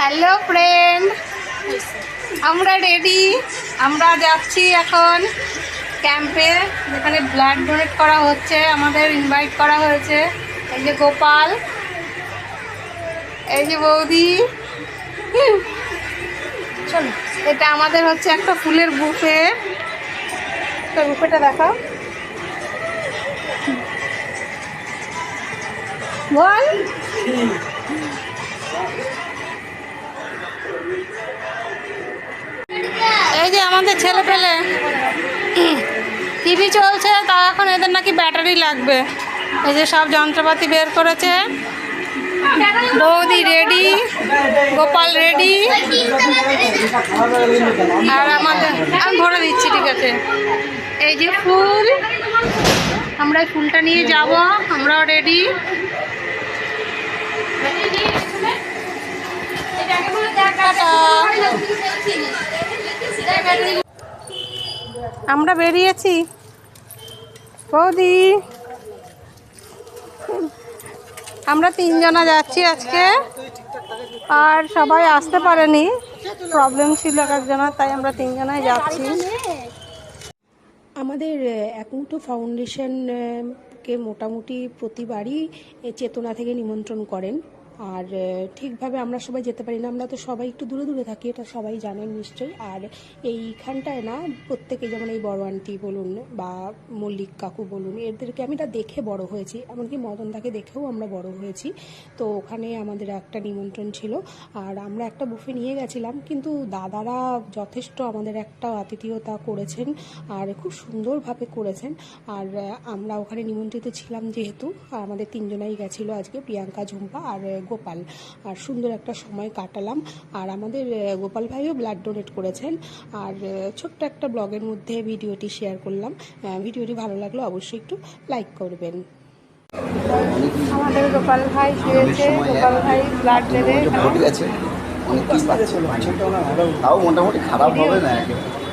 Hello friend আমরা ready আমরা যাচ্ছি এখন ক্যাম্পে যেখানে ব্লাড ডোনেট করা হচ্ছে, আমাদের ইনভাইট করা হয়েছে। এই যে গোপাল, এই যে বৌদি। চলো, এটা আমাদের হচ্ছে একটা ফুলের বুফে একটা বুফেটা দেখাও। বল। এই যে আমাদের ছেলে পেলে। টিভি চলছে তা এখন এদের নাকি ব্যাটারি লাগবে। এই যে সব যন্ত্রপাতি বের করেছে। বৌদি রেডি, গোপাল রেডি। আর আমাদের, আমি ভরে দিচ্ছি, ঠিক আছে। এই যে ফুল, আমরা ফুলটা নিয়ে যাব, আমরাও রেডি। আমরা বেরিয়েছি। বৌদি। আমরা তিনজনা যাচ্ছি আজকে। আর সবাই আসতে পারেনি। প্রবলেম ছিল এক একজনের তাই আমরা তিনজনাই যাচ্ছি। আমাদের আহ, একমুঠো ফাউন্ডেশন কে মোটামুটি প্রতিবারই চেতনা থেকে নিমন্ত্রণ করেন। আর ঠিকভাবে আমরা সবাই যেতে পারি না, আমরা তো সবাই একটু দূরে দূরে থাকি, এটা সবাই জানেন নিশ্চয়ই। আর এইখানটায় না প্রত্যেকে যেমন এই বড় আন্টি বলুন বা মল্লিক কাকু বলুন, এদেরকে আমি এটা দেখে বড় হয়েছি, এমনকি মদনদাকে দেখেও আমরা বড় হয়েছি। তো ওখানে আমাদের একটা নিমন্ত্রণ ছিল, আর আমরা একটা বুফে নিয়ে গেছিলাম, কিন্তু দাদারা যথেষ্ট আমাদের একটা আতিথেয়তা করেছেন, আর খুব সুন্দরভাবে করেছেন। আর আমরা ওখানে নিমন্ত্রিত ছিলাম যেহেতু আমাদের তিনজনাই গেছিল আজকে, প্রিয়াঙ্কা, ঝুম্পা, আর গোপাল। আর সুন্দর একটা সময় কাটালাম। আর আমাদের গোপাল ভাইও ব্লাড ডোনেট করেছেন। আর ছোট্ট একটা ব্লগের মধ্যে ভিডিওটি শেয়ার করলাম। ভিডিওটি ভালো লাগলে অবশ্যই একটু লাইক করবেন। আমাদের গোপাল ভাই শুয়েছে। গোপাল ভাই ব্লাড দেবে। তাও মোটামুটি খারাপ হবে না একেবারে